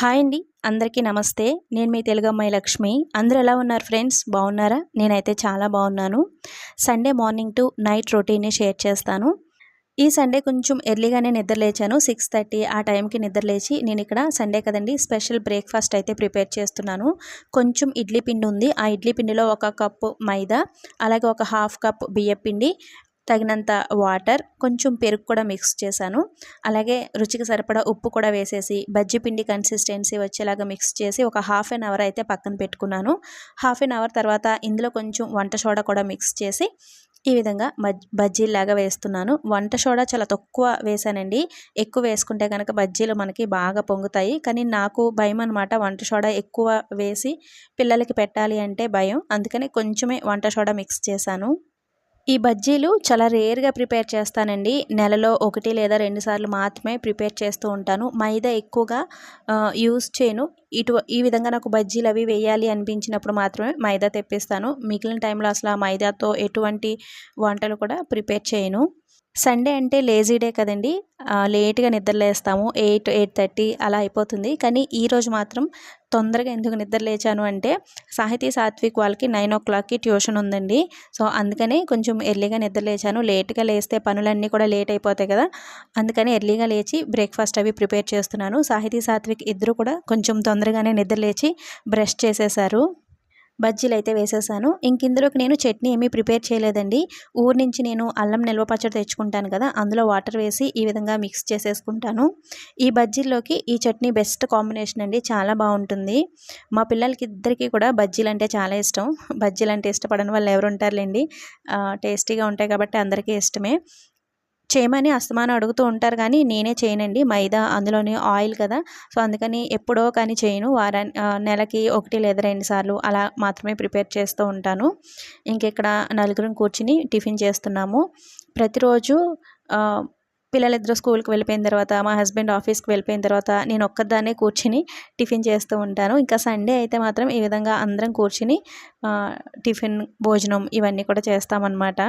Hi అండి. అందరికీ నమస్తే. నేను మీ తెలుగు అమ్మాయి లక్ష్మి. అందరూ ఎలా ఉన్నారు ఫ్రెండ్స్? బాగున్నారా? నేనైతే చాలా బాగున్నాను. సండే మార్నింగ్ టు నైట్ రొటీన్ని షేర్ చేస్తాను. ఈ సండే కొంచెం ఎర్లీగానే నిద్ర లేచాను. సిక్స్ థర్టీ ఆ టైంకి నిద్ర లేచి నేను ఇక్కడ సండే కదండి స్పెషల్ బ్రేక్ఫాస్ట్ అయితే ప్రిపేర్ చేస్తున్నాను. కొంచెం ఇడ్లీ పిండి ఉంది. ఆ ఇడ్లీ పిండిలో ఒక కప్పు మైదా అలాగే ఒక హాఫ్ కప్ బియ్యం పిండి తగినంత వాటర్ కొంచెం పెరుగు కూడా మిక్స్ చేశాను. అలాగే రుచికి సరిపడా ఉప్పు కూడా వేసేసి బజ్జీ పిండి కన్సిస్టెన్సీ వచ్చేలాగా మిక్స్ చేసి ఒక హాఫ్ అన్ అవర్ అయితే పక్కన పెట్టుకున్నాను. హాఫ్ అన్ అవర్ తర్వాత ఇందులో కొంచెం వంట సోడా కూడా మిక్స్ చేసి ఈ విధంగా బజ్జీలాగా వేస్తున్నాను. వంట సోడా చాలా తక్కువ వేసానండి. ఎక్కువ వేసుకుంటే కనుక బజ్జీలు మనకి బాగా పొంగుతాయి. కానీ నాకు భయం అనమాట వంట సోడా ఎక్కువ వేసి పిల్లలకి పెట్టాలి అంటే భయం. అందుకని కొంచెమే వంట సోడా మిక్స్ చేశాను. ఈ బజ్జీలు చాలా రేర్గా ప్రిపేర్ చేస్తానండి. నెలలో ఒకటి లేదా రెండు సార్లు మాత్రమే ప్రిపేర్ చేస్తూ ఉంటాను. మైదా ఎక్కువగా యూస్ చేయను. ఇటు ఈ విధంగా నాకు బజ్జీలు అవి వేయాలి అనిపించినప్పుడు మాత్రమే మైదా తెప్పిస్తాను. మిగిలిన టైంలో అసలు ఆ మైదాతో ఎటువంటి వంటలు కూడా ప్రిపేర్ చేయను. సండే అంటే లేజీ డే కదండి. లేట్గా నిద్రలేస్తాము ఎయిట్ ఎయిట్ థర్టీ అలా అయిపోతుంది. కానీ ఈరోజు మాత్రం తొందరగా ఎందుకు నిద్ర లేచాను అంటే సాహితీ సాత్విక్ వాళ్ళకి నైన్ ఓ క్లాక్కి ట్యూషన్ ఉందండి. సో అందుకని కొంచెం ఎర్లీగా నిద్ర లేచాను. లేట్గా లేస్తే పనులన్నీ కూడా లేట్ అయిపోతాయి కదా. అందుకని ఎర్లీగా లేచి బ్రేక్ఫాస్ట్ అవి ప్రిపేర్ చేస్తున్నాను. సాహితీ సాత్విక్ ఇద్దరు కూడా కొంచెం తొందరగానే నిద్ర లేచి బ్రష్ చేసేసారు. బజ్జీలు అయితే వేసేసాను. ఇంక ఇందులోకి నేను చట్నీ ఏమీ ప్రిపేర్ చేయలేదండి. ఊరు నుంచి నేను అల్లం నిల్వ పచ్చడి తెచ్చుకుంటాను కదా అందులో వాటర్ వేసి ఈ విధంగా మిక్స్ చేసేసుకుంటాను. ఈ బజ్జీల్లోకి ఈ చట్నీ బెస్ట్ కాంబినేషన్ అండి. చాలా బాగుంటుంది. మా పిల్లలకి ఇద్దరికీ కూడా బజ్జీలు అంటే చాలా ఇష్టం. బజ్జీలు అంటే ఇష్టపడని వాళ్ళు ఎవరు ఉంటారులేండి టేస్టీగా ఉంటాయి కాబట్టి అందరికీ ఇష్టమే. చేయమని అస్తమానం అడుగుతూ ఉంటారు కానీ నేనే చేయనండి. మైదా అందులోని ఆయిల్ కదా. సో అందుకని ఎప్పుడో కానీ చేయను. వారా నెలకి ఒకటి లేదా రెండు సార్లు అలా మాత్రమే ప్రిపేర్ చేస్తూ ఉంటాను. ఇంకెక్కడ నలుగురం కూర్చుని టిఫిన్ చేస్తున్నాము. ప్రతిరోజు పిల్లలిద్దరూ స్కూల్కి వెళ్ళిపోయిన తర్వాత మా హస్బెండ్ ఆఫీస్కి వెళ్ళిపోయిన తర్వాత నేను ఒక్కదాన్నే కూర్చుని టిఫిన్ చేస్తూ ఉంటాను. ఇంకా సండే అయితే మాత్రం ఈ విధంగా అందరం కూర్చుని టిఫిన్ భోజనం ఇవన్నీ కూడా చేస్తామన్నమాట.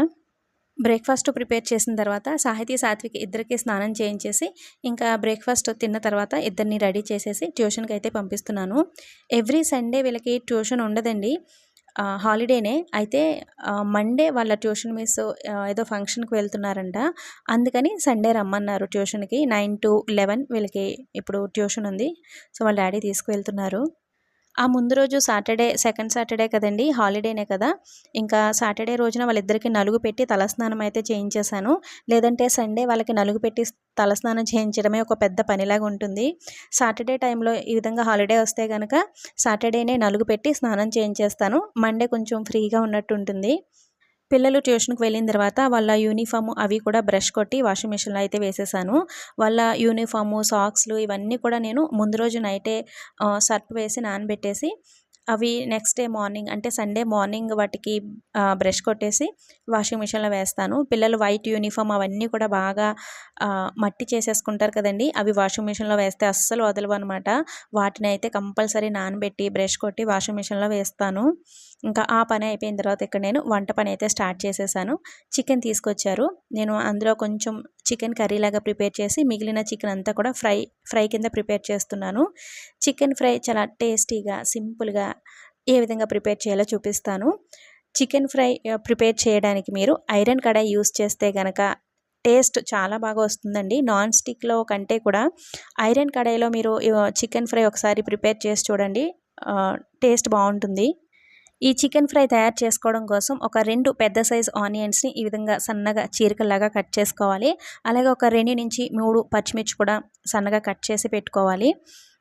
బ్రేక్ఫాస్ట్ ప్రిపేర్ చేసిన తర్వాత సాహితీ సాత్విక్ ఇద్దరికి స్నానం చేయించేసి ఇంకా బ్రేక్ఫాస్ట్ తిన్న తర్వాత ఇద్దరిని రెడీ చేసేసి ట్యూషన్కి అయితే పంపిస్తున్నాను. ఎవ్రీ సండే వీళ్ళకి ట్యూషన్ ఉండదండి. హాలిడేనే. అయితే మండే వాళ్ళ ట్యూషన్ మిస్ ఏదో ఫంక్షన్కి వెళ్తున్నారంట. అందుకని సండే రమ్మన్నారు ట్యూషన్కి. నైన్ టు లెవెన్ వీళ్ళకి ఇప్పుడు ట్యూషన్ ఉంది. సో వాళ్ళ డాడీ తీసుకువెళ్తున్నారు. ఆ ముందు రోజు సాటర్డే సెకండ్ సాటర్డే కదండి హాలిడేనే కదా. ఇంకా సాటర్డే రోజున వాళ్ళిద్దరికి నలుగు పెట్టి తలస్నానం అయితే చేయించేశాను. లేదంటే సండే వాళ్ళకి నలుగు పెట్టి తలస్నానం చేయించడమే ఒక పెద్ద పనిలాగా ఉంటుంది. సాటర్డే టైంలో ఈ విధంగా హాలిడే వస్తే కనుక సాటర్డేనే నలుగు పెట్టి స్నానం చేయించేస్తాను. మండే కొంచెం ఫ్రీగా ఉన్నట్టు ఉంటుంది పిల్లలు ట్యూషన్కి వెళ్ళిన తర్వాత వాళ్ళ యూనిఫామ్ అవి కూడా బ్రష్ కొట్టి వాషింగ్ మిషన్లో అయితే వేసేసాను. వాళ్ళ యూనిఫాము సాక్స్లు ఇవన్నీ కూడా నేను ముందు రోజు నైటే సర్ప్ వేసి నానబెట్టేసి అవి నెక్స్ట్ డే మార్నింగ్ అంటే సండే మార్నింగ్ వాటికి బ్రష్ కొట్టేసి వాషింగ్ మిషన్లో వేస్తాను. పిల్లలు వైట్ యూనిఫామ్ అవన్నీ కూడా బాగా మట్టి చేసేసుకుంటారు కదండి. అవి వాషింగ్ మిషన్లో వేస్తే అస్సలు వదలవు అనమాట వాటిని అయితే కంపల్సరీ నానబెట్టి బ్రష్ కొట్టి వాషింగ్ మిషన్లో వేస్తాను. ఇంకా ఆ పని అయిపోయిన తర్వాత ఇక్కడ నేను వంట పని అయితే స్టార్ట్ చేసేసాను. చికెన్ తీసుకొచ్చారు. నేను అందులో కొంచెం చికెన్ కర్రీ లాగా ప్రిపేర్ చేసి మిగిలిన చికెన్ అంతా కూడా ఫ్రై ఫ్రై కింద ప్రిపేర్ చేస్తున్నాను. చికెన్ ఫ్రై చాలా టేస్టీగా సింపుల్గా ఏ విధంగా ప్రిపేర్ చేయాలో చూపిస్తాను. చికెన్ ఫ్రై ప్రిపేర్ చేయడానికి మీరు ఐరన్ కడాయి యూస్ చేస్తే కనుక టేస్ట్ చాలా బాగా వస్తుందండి. నాన్ స్టిక్లో కంటే కూడా ఐరన్ కడాయిలో మీరు చికెన్ ఫ్రై ఒకసారి ప్రిపేర్ చేసి చూడండి. టేస్ట్ బాగుంటుంది. ఈ చికెన్ ఫ్రై తయారు చేసుకోవడం కోసం ఒక రెండు పెద్ద సైజ్ ఆనియన్స్ని ఈ విధంగా సన్నగా చీరికలాగా కట్ చేసుకోవాలి. అలాగే ఒక రెండు నుంచి మూడు పచ్చిమిర్చి కూడా సన్నగా కట్ చేసి పెట్టుకోవాలి.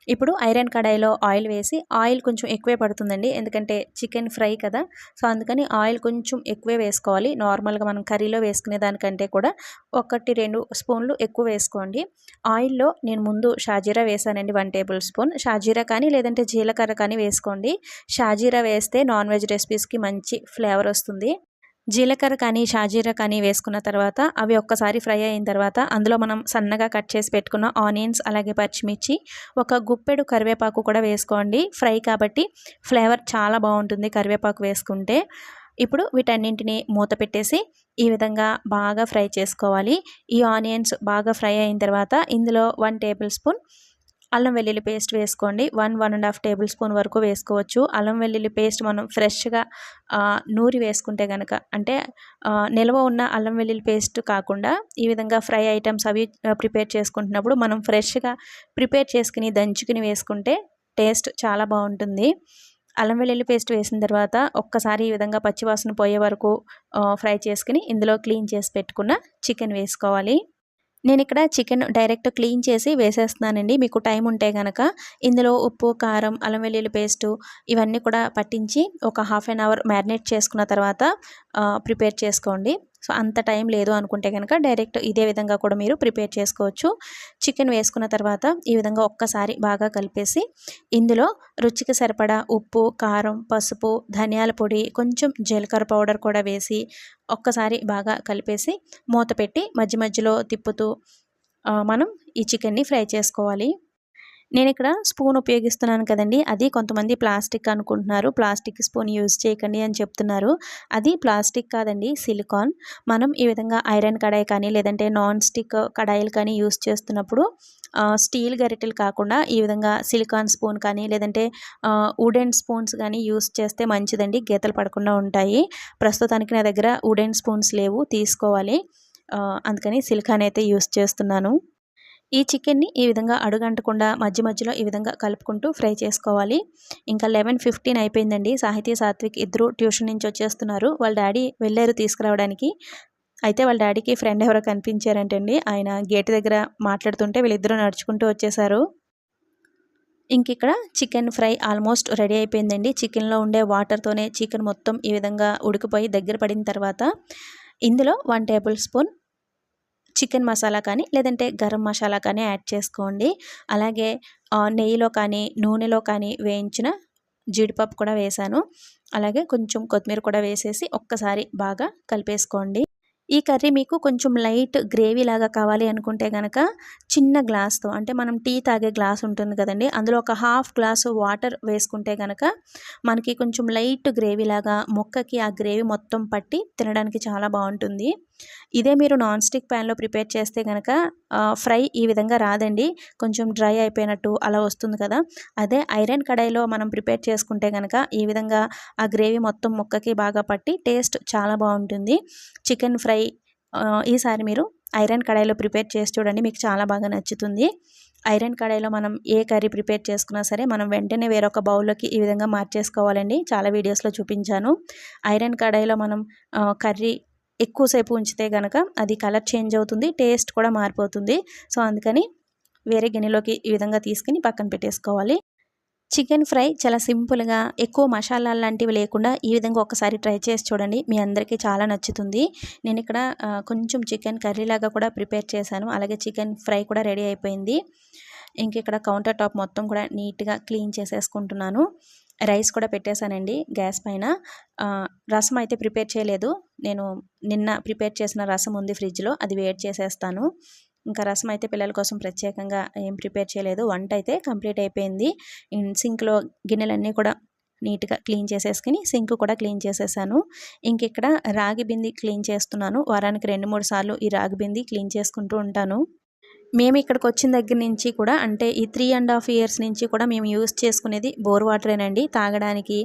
ఇప్పుడు ఐరన్ కడాయిలో ఆయిల్ వేసి ఆయిల్ కొంచెం ఎక్కువే పడుతుందండి. ఎందుకంటే చికెన్ ఫ్రై కదా. సో అందుకని ఆయిల్ కొంచెం ఎక్కువే వేసుకోవాలి. నార్మల్గా మనం కర్రీలో వేసుకునే దానికంటే కూడా ఒకటి రెండు స్పూన్లు ఎక్కువ వేసుకోండి. ఆయిల్లో నేను ముందు షాజీరా వేసానండి వన్ టేబుల్ స్పూన్. షాజీరా కానీ లేదంటే జీలకర్ర కానీ వేసుకోండి. షాజీరా వేస్తే నాన్ వెజ్ రెసిపీస్కి మంచి ఫ్లేవర్ వస్తుంది. జీలకర్ర కానీ షాజీరా కానీ వేసుకున్న తర్వాత అవి ఒక్కసారి ఫ్రై అయిన తర్వాత అందులో మనం సన్నగా కట్ చేసి పెట్టుకున్న ఆనియన్స్ అలాగే పచ్చిమిర్చి ఒక గుప్పెడు కరివేపాకు కూడా వేసుకోండి. ఫ్రై కాబట్టి ఫ్లేవర్ చాలా బాగుంటుంది కరివేపాకు వేసుకుంటే. ఇప్పుడు వీటన్నింటిని మూత పెట్టేసి ఈ విధంగా బాగా ఫ్రై చేసుకోవాలి. ఈ ఆనియన్స్ బాగా ఫ్రై అయిన తర్వాత ఇందులో వన్ టేబుల్ స్పూన్ అల్లం వెల్లుల్లి పేస్ట్ వేసుకోండి. One one and half tablespoon వరకు వేసుకోవచ్చు. అల్లం వెల్లుల్లి పేస్ట్ మనం ఫ్రెష్గా నూరి వేసుకుంటే కనుక అంటే నిల్వ ఉన్న అల్లం వెల్లుల్లి పేస్ట్ కాకుండా ఈ విధంగా ఫ్రై ఐటమ్స్ అవి ప్రిపేర్ చేసుకుంటున్నప్పుడు మనం ఫ్రెష్గా ప్రిపేర్ చేసుకుని దంచుకుని వేసుకుంటే టేస్ట్ చాలా బాగుంటుంది. అల్లం వెల్లుల్లి పేస్ట్ వేసిన తర్వాత ఒక్కసారి ఈ విధంగా పచ్చివాసన పోయే వరకు ఫ్రై చేసుకుని ఇందులో క్లీన్ చేసి పెట్టుకున్న చికెన్ వేసుకోవాలి. నేను ఇక్కడ చికెన్ డైరెక్ట్ క్లీన్ చేసి వేసేస్తున్నానండి. మీకు టైం ఉంటే కనుక ఇందులో ఉప్పు కారం అల్లం వెల్లుల్లి పేస్టు ఇవన్నీ కూడా పట్టించి ఒక హాఫ్ అన్ అవర్ మ్యారినేట్ చేసుకున్న తర్వాత ప్రిపేర్ చేసుకోండి. సో అంత టైం లేదు అనుకుంటే కనుక డైరెక్ట్ ఇదే విధంగా కూడా మీరు ప్రిపేర్ చేసుకోవచ్చు. చికెన్ వేసుకున్న తర్వాత ఈ విధంగా ఒక్కసారి బాగా కలిపేసి ఇందులో రుచికి సరిపడా ఉప్పు కారం పసుపు ధనియాల పొడి కొంచెం జీలకర్ర పౌడర్ కూడా వేసి ఒక్కసారి బాగా కలిపేసి మూత పెట్టి మధ్య మధ్యలో తిప్పుతూ మనం ఈ చికెన్ని ఫ్రై చేసుకోవాలి. నేను ఇక్కడ స్పూన్ ఉపయోగిస్తున్నాను కదండి. అది కొంతమంది ప్లాస్టిక్ అనుకుంటున్నారు. ప్లాస్టిక్ స్పూన్ యూజ్ చేయకండి అని చెప్తున్నారు. అది ప్లాస్టిక్ కాదండి సిలికాన్. మనం ఈ విధంగా ఐరన్ కడాయి కానీ లేదంటే నాన్ స్టిక్ కడాయిలు కానీ యూజ్ చేస్తున్నప్పుడు స్టీల్ గరిటెలు కాకుండా ఈ విధంగా సిలికాన్ స్పూన్ కానీ లేదంటే వుడెన్ స్పూన్స్ కానీ యూస్ చేస్తే మంచిదండి. గీతలు పడకుండా ఉంటాయి. ప్రస్తుతానికి నా దగ్గర వుడెన్ స్పూన్స్ లేవు తీసుకోవాలి. అందుకని సిలికాన్ అయితే యూస్ చేస్తున్నాను. ఈ చికెన్ని ఈ విధంగా అడుగంటకుండా మధ్య మధ్యలో ఈ విధంగా కలుపుకుంటూ ఫ్రై చేసుకోవాలి. ఇంకా లెవెన్ ఫిఫ్టీన్ అయిపోయిందండి. సాహితీ సాత్విక్ ఇద్దరు ట్యూషన్ నుంచి వచ్చేస్తున్నారు. వాళ్ళ డాడీ వెళ్ళారు తీసుకురావడానికి. అయితే వాళ్ళ డాడీకి ఫ్రెండ్ ఎవరో కనిపించారంటండి. ఆయన గేట్ దగ్గర మాట్లాడుతుంటే వీళ్ళిద్దరూ నడుచుకుంటూ వచ్చేసారు ఇంక ఇక్కడ చికెన్ ఫ్రై ఆల్మోస్ట్ రెడీ అయిపోయిందండి. చికెన్లో ఉండే వాటర్తోనే చికెన్ మొత్తం ఈ విధంగా ఉడికిపోయి దగ్గర పడిన తర్వాత ఇందులో one table spoon chicken masala కానీ లేదంటే గరం మసాలా కానీ యాడ్ చేసుకోండి. అలాగే నెయ్యిలో కానీ నూనెలో కానీ వేయించిన జీడిపప్పు కూడా వేశాను అలాగే కొంచెం కొత్తిమీర కూడా వేసేసి ఒక్కసారి బాగా కలిపేసుకోండి. ఈ కర్రీ మీకు కొంచెం లైట్ గ్రేవీ లాగా కావాలి అనుకుంటే కనుక చిన్న గ్లాస్తో అంటే మనం టీ తాగే గ్లాస్ ఉంటుంది కదండి అందులో ఒక హాఫ్ గ్లాసు వాటర్ వేసుకుంటే కనుక మనకి కొంచెం లైట్ గ్రేవీ లాగా మొక్కకి ఆ గ్రేవీ మొత్తం పట్టి తినడానికి చాలా బాగుంటుంది. ఇదే మీరు నాన్ స్టిక్ ప్యాన్లో ప్రిపేర్ చేస్తే కనుక ఫ్రై ఈ విధంగా రాదండి. కొంచెం డ్రై అయిపోయినట్టు అలా వస్తుంది కదా. అదే ఐరన్ కడాయిలో మనం ప్రిపేర్ చేసుకుంటే కనుక ఈ విధంగా ఆ గ్రేవీ మొత్తం ముక్కకి బాగా పట్టి టేస్ట్ చాలా బాగుంటుంది. చికెన్ ఫ్రై ఈసారి మీరు ఐరన్ కడాయిలో ప్రిపేర్ చేసి చూడండి. మీకు చాలా బాగా నచ్చుతుంది. ఐరన్ కడాయిలో మనం ఏ కర్రీ ప్రిపేర్ చేసుకున్నా సరే మనం వెంటనే వేరొక బౌల్లోకి ఈ విధంగా మార్చేసుకోవాలండి. చాలా వీడియోస్లో చూపించాను. ఐరన్ కడాయిలో మనం కర్రీ ఎక్కువసేపు ఉంచితే కనుక అది కలర్ చేంజ్ అవుతుంది టేస్ట్ కూడా మారిపోతుంది. సో అందుకని వేరే గిన్నెలోకి ఈ విధంగా తీసుకుని పక్కన పెట్టేసుకోవాలి. చికెన్ ఫ్రై చాలా సింపుల్గా ఎక్కువ మసాలా లాంటివి లేకుండా ఈ విధంగా ఒకసారి ట్రై చేసి చూడండి. మీ అందరికీ చాలా నచ్చుతుంది. నేను ఇక్కడ కొంచెం చికెన్ కర్రీ లాగా కూడా ప్రిపేర్ చేశాను. అలాగే చికెన్ ఫ్రై కూడా రెడీ అయిపోయింది. ఇంక ఇక్కడ కౌంటర్ టాప్ మొత్తం కూడా నీట్గా క్లీన్ చేసేసుకుంటున్నాను. రైస్ కూడా పెట్టేశానండి గ్యాస్ పైన. రసం అయితే ప్రిపేర్ చేయలేదు. నేను నిన్న ప్రిపేర్ చేసిన రసం ఉంది ఫ్రిడ్జ్లో అది వేడి చేసేస్తాను. ఇంకా రసం అయితే పిల్లల కోసం ప్రత్యేకంగా ఏం ప్రిపేర్ చేయలేదు. వంట అయితే కంప్లీట్ అయిపోయింది. సింక్లో గిన్నెలన్నీ కూడా నీట్గా క్లీన్ చేసేసుకుని సింక్ కూడా క్లీన్ చేసేసాను. ఇంక ఇక్కడ రాగి బింది క్లీన్ చేస్తున్నాను. వారానికి రెండు మూడు సార్లు ఈ రాగి బింది క్లీన్ చేసుకుంటూ ఉంటాను. మేము ఇక్కడికి వచ్చిన దగ్గర నుంచి కూడా అంటే ఈ త్రీ అండ్ హాఫ్ ఇయర్స్ నుంచి కూడా మేము యూస్ చేసుకునేది బోర్ వాటరేనండి తాగడానికి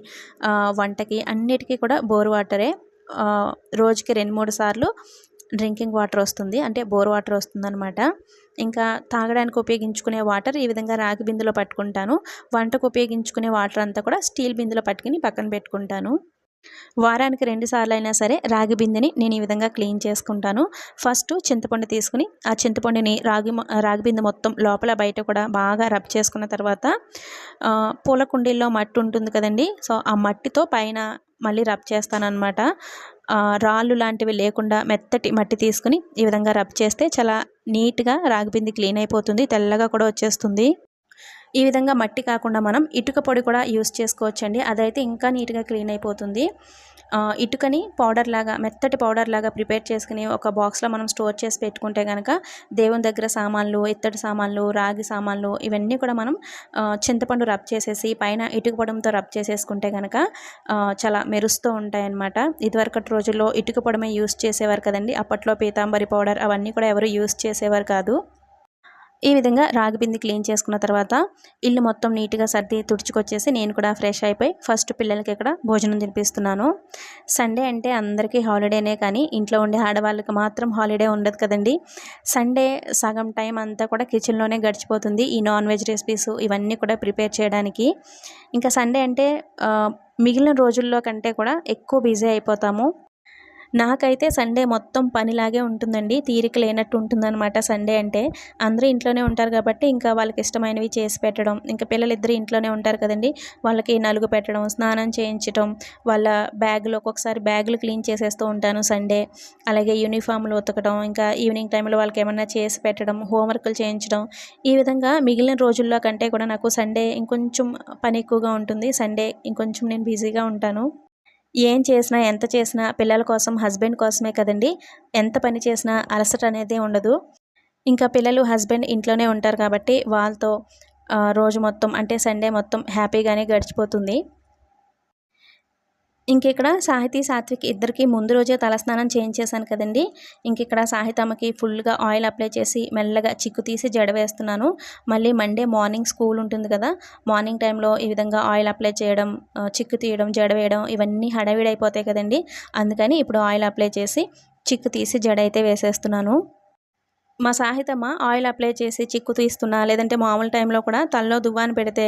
వంటకి అన్నిటికీ కూడా బోర్ వాటరే రోజుకి రెండు మూడు సార్లు డ్రింకింగ్ వాటర్ వస్తుంది. అంటే బోర్ వాటర్ వస్తుందన్నమాట. ఇంకా తాగడానికి ఉపయోగించుకునే వాటర్ ఈ విధంగా రాగి బిందులో పట్టుకుంటాను. వంటకు ఉపయోగించుకునే వాటర్ అంతా కూడా స్టీల్ బిందులో పట్టుకుని పక్కన పెట్టుకుంటాను. వారానికి రెండు సార్లు అయినా సరే రాగి బిందెని నేను ఈ విధంగా క్లీన్ చేసుకుంటాను. ఫస్ట్ చింతపండు తీసుకుని ఆ చింతపండుని రాగి రాగి బిందె మొత్తం లోపల బయట కూడా బాగా రబ్ చేసుకున్న తర్వాత పూల కుండీల్లో మట్టి ఉంటుంది కదండి. సో ఆ మట్టితో పైన మళ్ళీ రబ్ చేస్తానన్నమాట. రాళ్ళు లాంటివి లేకుండా మెత్తటి మట్టి తీసుకుని ఈ విధంగా రబ్ చేస్తే చాలా నీట్గా రాగి బింది క్లీన్ అయిపోతుంది తెల్లగా కూడా వచ్చేస్తుంది. ఈ విధంగా మట్టి కాకుండా మనం ఇటుక పొడి కూడా యూస్ చేసుకోవచ్చండి. అదైతే ఇంకా నీట్గా క్లీన్ అయిపోతుంది. ఇటుకని పౌడర్ లాగా మెత్తటి పౌడర్ లాగా ప్రిపేర్ చేసుకుని ఒక బాక్స్లో మనం స్టోర్ చేసి పెట్టుకుంటే కనుక దేవుని దగ్గర సామాన్లు ఇత్తడి సామాన్లు రాగి సామాన్లు ఇవన్నీ కూడా మనం చింతపండు రబ్ చేసేసి పైన ఇటుక పొడంతో రబ్ చేసేసుకుంటే కనుక చాలా మెరుస్తూ ఉంటాయన్నమాట. ఇదివరకటి రోజుల్లో ఇటుక పొడమే యూస్ చేసేవారు కదండి. అప్పట్లో పీతాంబరి పౌడర్ అవన్నీ కూడా ఎవరు యూస్ చేసేవారు కాదు. ఈ విధంగా రాగి బింది క్లీన్ చేసుకున్న తర్వాత ఇల్లు మొత్తం నీట్గా సర్ది తుడుచుకొచ్చేసి నేను కూడా ఫ్రెష్ అయిపోయి ఫస్ట్ పిల్లలకి ఇక్కడ భోజనం తినిపిస్తున్నాను. సండే అంటే అందరికీ హాలిడేనే కానీ ఇంట్లో ఉండే ఆడవాళ్ళకి మాత్రం హాలిడే ఉండదు కదండి. సండే సగం టైం అంతా కూడా కిచెన్లోనే గడిచిపోతుంది. ఈ నాన్ వెజ్ రెసిపీస్ ఇవన్నీ కూడా ప్రిపేర్ చేయడానికి. ఇంకా సండే అంటే మిగిలిన రోజుల్లో కంటే కూడా ఎక్కువ బిజీ అయిపోతాము. నాకైతే సండే మొత్తం పనిలాగే ఉంటుందండి. తీరిక లేనట్టు ఉంటుందన్నమాట సండే అంటే. అందరూ ఇంట్లోనే ఉంటారు కాబట్టి ఇంకా వాళ్ళకి ఇష్టమైనవి చేసి పెట్టడం. ఇంకా పిల్లలిద్దరు ఇంట్లోనే ఉంటారు కదండి. వాళ్ళకి నలుగు పెట్టడం స్నానం చేయించడం వాళ్ళ బ్యాగులు ఒక్కొక్కసారి బ్యాగులు క్లీన్ చేసేస్తూ ఉంటాను సండే. అలాగే యూనిఫామ్లు ఉతకడం ఇంకా ఈవినింగ్ టైంలో వాళ్ళకి ఏమన్నా చేసి పెట్టడం హోంవర్క్లు చేయించడం. ఈ విధంగా మిగిలిన రోజుల్లో కంటే కూడా నాకు సండే ఇంకొంచెం పని ఎక్కువగా ఉంటుంది. సండే ఇంకొంచెం నేను బిజీగా ఉంటాను. ఏం చేసినా ఎంత చేసినా పిల్లల కోసం హస్బెండ్ కోసమే కదండి. ఎంత పని చేసినా అలసట అనేది ఉండదు. ఇంకా పిల్లలు హస్బెండ్ ఇంట్లోనే ఉంటారు కాబట్టి వాళ్ళతో రోజు మొత్తం అంటే సండే మొత్తం హ్యాపీగానే గడిచిపోతుంది. ఇంక ఇక్కడ సాహితీ సాత్విక్ ఇద్దరికి ముందు రోజే తలస్నానం చేయించేశాను కదండి. ఇంక ఇక్కడ సాహితమ్మకి ఫుల్గా ఆయిల్ అప్లై చేసి మెల్లగా చిక్కు తీసి జడ వేస్తున్నాను. మళ్ళీ మండే మార్నింగ్ స్కూల్ ఉంటుంది కదా మార్నింగ్ టైంలో ఈ విధంగా ఆయిల్ అప్లై చేయడం చిక్కు తీయడం జడ వేయడం ఇవన్నీ హడావిడైపోతాయి కదండి. అందుకని ఇప్పుడు ఆయిల్ అప్లై చేసి చిక్కు తీసి జడ అయితే వేసేస్తున్నాను. మా సాహితమ్మ ఆయిల్ అప్లై చేసి చిక్కు తీస్తున్నా లేదంటే మామూలు టైంలో కూడా తలలో దువ్వాన్ని పెడితే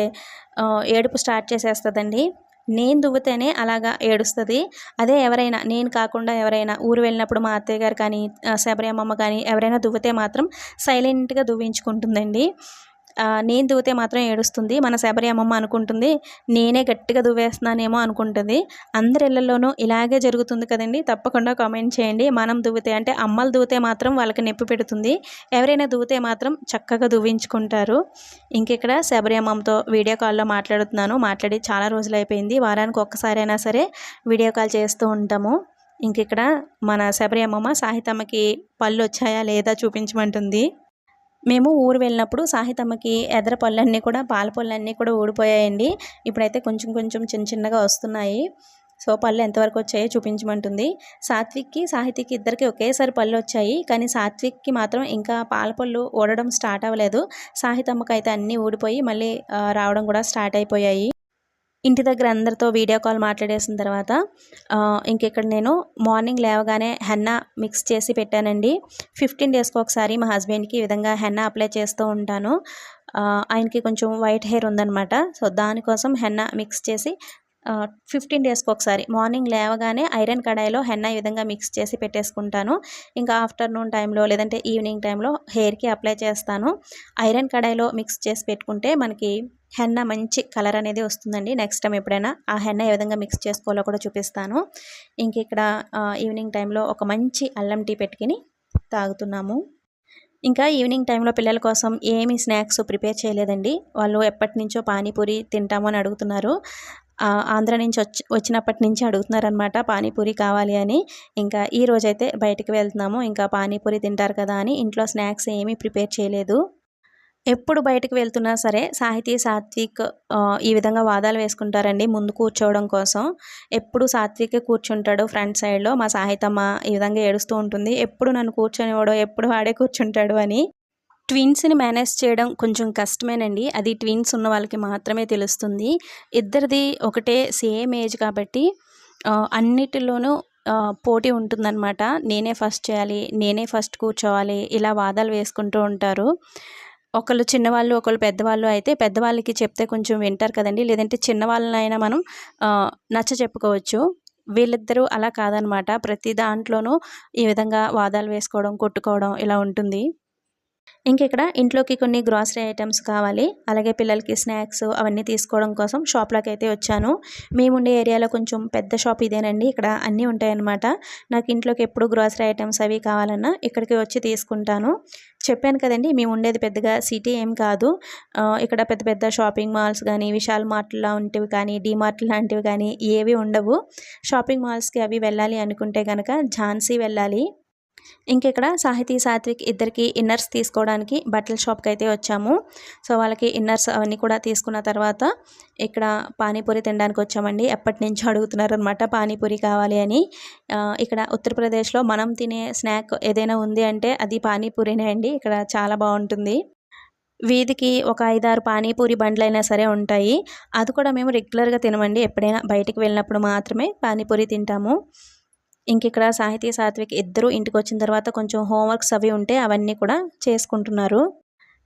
ఏడుపు స్టార్ట్ చేసేస్తుందండి. నేను దువ్వుతేనే అలాగా ఏడుస్తుంది. అదే ఎవరైనా నేను కాకుండా ఎవరైనా ఊరు వెళ్ళినప్పుడు మా అత్తయ్య గారు కానీ శబరి అమ్మమ్మ కానీ ఎవరైనా దువ్వితే మాత్రం సైలెంట్గా దువ్వించుకుంటుందండి. నేను దువ్వితే మాత్రం ఏడుస్తుంది. మన శబరి అమ్మమ్మ అనుకుంటుంది నేనే గట్టిగా దువ్వేస్తున్నానేమో అనుకుంటుంది. అందరి ఇళ్ళలోనూ ఇలాగే జరుగుతుంది కదండి. తప్పకుండా కామెంట్ చేయండి. మనం దువ్వితే అంటే అమ్మలు దువ్వితే మాత్రం వాళ్ళకి నొప్పి పెడుతుంది. ఎవరైనా దువ్వితే మాత్రం చక్కగా దువ్వించుకుంటారు. ఇంకెక్కడ శబరి అమ్మమ్మతో వీడియో కాల్లో మాట్లాడుతున్నాను. మాట్లాడి చాలా రోజులు అయిపోయింది. వారానికి ఒక్కసారైనా సరే వీడియో కాల్ చేస్తూ ఉంటాము. ఇంక ఇక్కడ మన శబరి అమ్మమ్మ సాహితమ్మకి పళ్ళు వచ్చాయా లేదా చూపించమంటుంది. మేము ఊరు వెళ్ళినప్పుడు సాహితమ్మకి ఎదర పళ్ళన్నీ కూడా పాల పళ్ళన్నీ కూడా ఊడిపోయాయండి. ఇప్పుడైతే కొంచెం కొంచెం చిన్న చిన్నగా వస్తున్నాయి. సో పళ్ళు ఎంతవరకు వచ్చాయో చూపించమంటుంది. సాత్విక్కి సాహితీకి ఇద్దరికి ఒకేసారి పళ్ళు వచ్చాయి. కానీ సాత్విక్కి మాత్రం ఇంకా పాల పళ్ళు ఊడడం స్టార్ట్ అవ్వలేదు. సాహితమ్మకి అయితే అన్నీ ఊడిపోయి మళ్ళీ రావడం కూడా స్టార్ట్ అయిపోయాయి. ఇంటి దగ్గర అందరితో వీడియో కాల్ మాట్లాడేసిన తర్వాత ఇంకెక్కడ నేను మార్నింగ్ లేవగానే హెన్నా మిక్స్ చేసి పెట్టానండి. ఫిఫ్టీన్ డేస్కి ఒకసారి మా హస్బెండ్కి ఈ విధంగా హెన్నా అప్లై చేస్తూ ఉంటాను. ఆయనకి కొంచెం వైట్ హెయిర్ ఉందనమాట సో దానికోసం హెన్నా మిక్స్ చేసి ఫిఫ్టీన్ డేస్కి ఒకసారి మార్నింగ్ లేవగానే ఐరన్ కడాయిలో హెన్న ఈ విధంగా మిక్స్ చేసి పెట్టేసుకుంటాను. ఇంకా ఆఫ్టర్నూన్ టైంలో లేదంటే ఈవినింగ్ టైంలో హెయిర్కి అప్లై చేస్తాను. ఐరన్ కడాయిలో మిక్స్ చేసి పెట్టుకుంటే మనకి హెన్న మంచి కలర్ అనేది వస్తుందండి. నెక్స్ట్ టైం ఎప్పుడైనా ఆ హెన్న ఏ విధంగా మిక్స్ చేసుకోవాలో కూడా చూపిస్తాను. ఇంక ఇక్కడ ఈవినింగ్ టైంలో ఒక మంచి అల్లం టీ పెట్టుకుని తాగుతున్నాము. ఇంకా ఈవినింగ్ టైంలో పిల్లల కోసం ఏమి స్నాక్స్ ప్రిపేర్ చేయలేదండి. వాళ్ళు ఎప్పటి నుంచో పానీపూరి తింటాము అని అడుగుతున్నారు. ఆంధ్ర నుంచి వచ్చి వచ్చినప్పటి నుంచి అడుగుతున్నారనమాట పానీపూరి కావాలి అని. ఇంకా ఈ రోజైతే బయటికి వెళ్తున్నాము. ఇంకా పానీపూరి తింటారు కదా అని. ఇంట్లో స్నాక్స్ ఏమీ ప్రిపేర్ చేయలేదు. ఎప్పుడు బయటకు వెళ్తున్నా సరే సాహితీ సాత్విక్ ఈ విధంగా వాదాలు వేసుకుంటారండి ముందు కూర్చోవడం కోసం. ఎప్పుడు సాత్విక్ కూర్చుంటాడు ఫ్రంట్ సైడ్లో మా సాహితమ్మ ఈ విధంగా ఏడుస్తూ ఉంటుంది. ఎప్పుడు నన్ను కూర్చొనివాడో ఎప్పుడు వాడే కూర్చుంటాడు అని. ట్విన్స్ని మేనేజ్ చేయడం కొంచెం కష్టమేనండి. అది ట్విన్స్ ఉన్న వాళ్ళకి మాత్రమే తెలుస్తుంది. ఇద్దరిది ఒకటే సేమ్ ఏజ్ కాబట్టి అన్నిటిలోనూ పోటీ ఉంటుందన్నమాట. నేనే ఫస్ట్ చేయాలి నేనే ఫస్ట్ కూర్చోవాలి ఇలా వాదాలు వేసుకుంటూ ఉంటారు. ఒకళ్ళు చిన్నవాళ్ళు ఒకళ్ళు పెద్దవాళ్ళు అయితే పెద్దవాళ్ళకి చెప్తే కొంచెం వింటారు కదండి. లేదంటే చిన్నవాళ్ళనైనా మనం నచ్చ చెప్పుకోవచ్చు. వీళ్ళిద్దరూ అలా కాదనమాట. ప్రతి దాంట్లోనూ ఈ విధంగా వాదాలు వేసుకోవడం కొట్టుకోవడం ఇలా ఉంటుంది. ఇంక ఇక్కడ ఇంట్లోకి కొన్ని గ్రాసరీ ఐటమ్స్ కావాలి. అలాగే పిల్లలకి స్నాక్స్ అవన్నీ తీసుకోవడం కోసం షాప్లోకి అయితే వచ్చాను. మేముండే ఏరియాలో కొంచెం పెద్ద షాప్ ఇదేనండి. ఇక్కడ అన్నీ ఉంటాయన్నమాట. నాకు ఇంట్లోకి ఎప్పుడు గ్రాసరీ ఐటమ్స్ అవి కావాలన్నా ఇక్కడికి వచ్చి తీసుకుంటాను. చెప్పాను కదండి మేము ఉండేది పెద్దగా సిటీ ఏం కాదు. ఇక్కడ పెద్ద పెద్ద షాపింగ్ మాల్స్ కానీ విశాల్ మార్ట్ లాంటివి కానీ డిమార్ట్ లాంటివి కానీ ఏవి ఉండవు. షాపింగ్ మాల్స్కి అవి వెళ్ళాలి అనుకుంటే కనుక ఝాన్సీ వెళ్ళాలి. ఇంకెక్కడ సాహితీ సాత్విక్ ఇద్దరికి ఇన్నర్స్ తీసుకోవడానికి బట్టల షాప్కి అయితే వచ్చాము. సో వాళ్ళకి ఇన్నర్స్ అవన్నీ కూడా తీసుకున్న తర్వాత ఇక్కడ పానీపూరి తినడానికి వచ్చామండి. ఎప్పటి నుంచి అడుగుతున్నారనమాట పానీపూరి కావాలి అని. ఇక్కడ ఉత్తరప్రదేశ్లో మనం తినే స్నాక్ ఏదైనా ఉంది అంటే అది పానీపూరినే అండి. ఇక్కడ చాలా బాగుంటుంది. వీధికి ఒక ఐదారు పానీపూరి బండ్లైనా సరే ఉంటాయి. అది కూడా మేము రెగ్యులర్గా తినమండి. ఎప్పుడైనా బయటికి వెళ్ళినప్పుడు మాత్రమే పానీపూరి తింటాము. ఇక్కడ సాహితీ సాత్విక్ ఇద్దరు ఇంటికి వచ్చిన తర్వాత కొంచెం హోంవర్క్స్ అవి ఉంటే అవన్నీ కూడా చేసుకుంటున్నారు.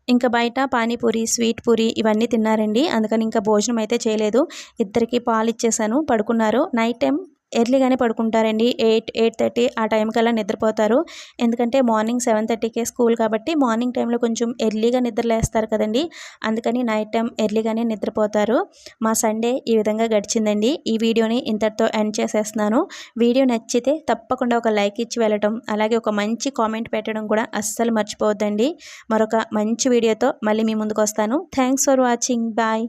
ఇంకా బయట పానీపూరి స్వీట్ పూరి ఇవన్నీ తిన్నారండి. అందుకని ఇంకా భోజనం అయితే చేయలేదు. ఇద్దరికి పాలు ఇచ్చేసాను పడుకున్నారు. నైట్ టైం ఎర్లీగానే పడుకుంటారండి. ఎయిట్ ఎయిట్ థర్టీ ఆ టైం కల్లా నిద్రపోతారు. ఎందుకంటే మార్నింగ్ సెవెన్ థర్టీకే స్కూల్ కాబట్టి మార్నింగ్ టైంలో కొంచెం ఎర్లీగా నిద్రలేస్తారు కదండి. అందుకని నైట్ టైం ఎర్లీగానే నిద్రపోతారు. మా సండే ఈ విధంగా గడిచిందండి. ఈ వీడియోని ఇంతటితో ఎండ్ చేసేస్తున్నాను. వీడియో నచ్చితే తప్పకుండా ఒక లైక్ ఇచ్చి వెళ్ళటం అలాగే ఒక మంచి కామెంట్ పెట్టడం కూడా అస్సలు మర్చిపోవద్దండి. మరొక మంచి వీడియోతో మళ్ళీ మీ ముందుకు వస్తాను. Thanks for watching. బాయ్.